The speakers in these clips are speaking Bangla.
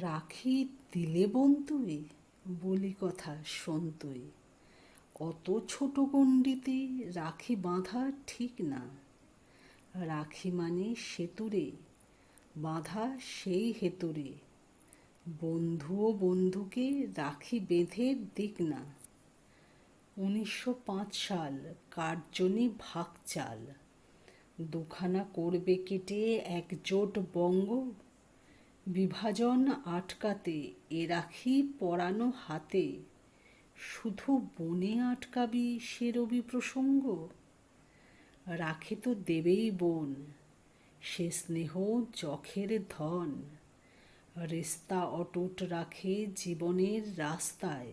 রাখি দিলে বন্তুই, বলি কথা সন্তুই। অত ছোট গণ্ডিতে রাখি বাঁধা ঠিক না। রাখি মানে সেতুরে, বাঁধা সেই হেতুরে। বন্ধুও বন্ধুকে রাখি বেঁধে দিক না। উনিশশো পাঁচ সাল কার্জনী ভাগ চাল দুখানা করবে কেটে একজোট বঙ্গ বিভাজন আটকাতে, এ রাখি পরানো হাতে। শুধু বনে আটকাবি সে রবি প্রসঙ্গ? রাখে তো দেবেই বোন, সে স্নেহ যখের ধন। রেস্তা অটুট রাখে জীবনের রাস্তায়,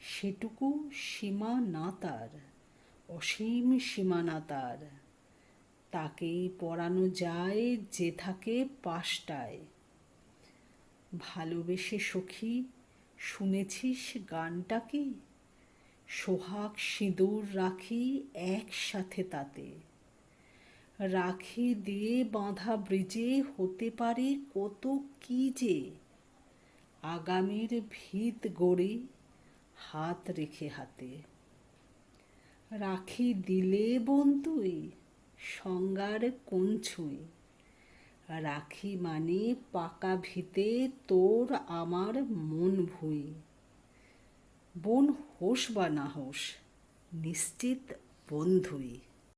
সেটুকু সীমা না তার, অসীম সীমানা তার। তাকেই পরানো যায় যে থাকে পাশটায়। ভালোবেসে সখী, শুনেছিস গানটা কি? সোহাগ সিঁদুর রাখি একসাথে তাতে। রাখি দিয়ে বাঁধা ব্রিজে হতে পারে কত কি যে। আগামীর ভিত গড়ে হাত রেখে হাতে। রাখি দিলে বন্তুই সংজ্ঞার কোন ছুঁই? রাখি মানে পাকা ভিতে তোর আমার মন ভুই। বোন হোস বা না হোস, নিশ্চিত বন্ধুই।